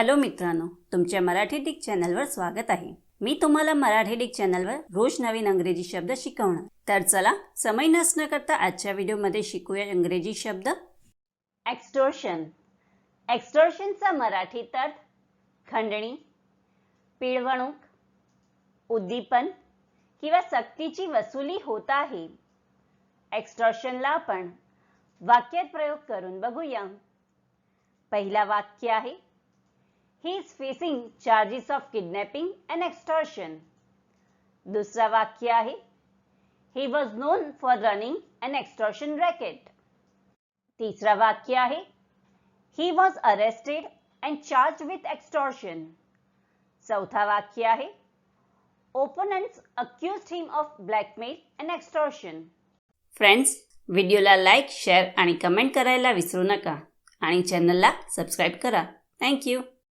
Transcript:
Hello मित्रांनो तुमच्या Marathi Dick चॅनलवर स्वागत आहे. मी तुम्हाला मराठी डिक चॅनलवर रोज नवीन अंग्रेजी शब्द शिकवणार. तर चला समय नसणं करता आजच्या व्हिडिओमध्ये शिकूया इंग्रजी शब्द. एक्स्टोर्शन एक्स्टोर्शनचा मराठीत अर्थ खंडणी पिळवणूक उद्दीपन किंवा सक्तीची वसुली होत आहे. एक्स्टॉर्शनला आपण वाक्यात प्रयोग करून बघूया. पहिला वाक्य आहे he is facing charges of kidnapping and extortion दुसरा वाक्य आहे he was known for running and extortion racket तिसरा वाक्य आहे he was arrested and charge with extortion चौथा वाक्य आहे opponents accuse him of blackmail and extortion friends व्हिडिओला लाईक शेअर आणि कमेंट करायला विसरू नका आणि चॅनलला सबस्क्राईब करा. थँक्यू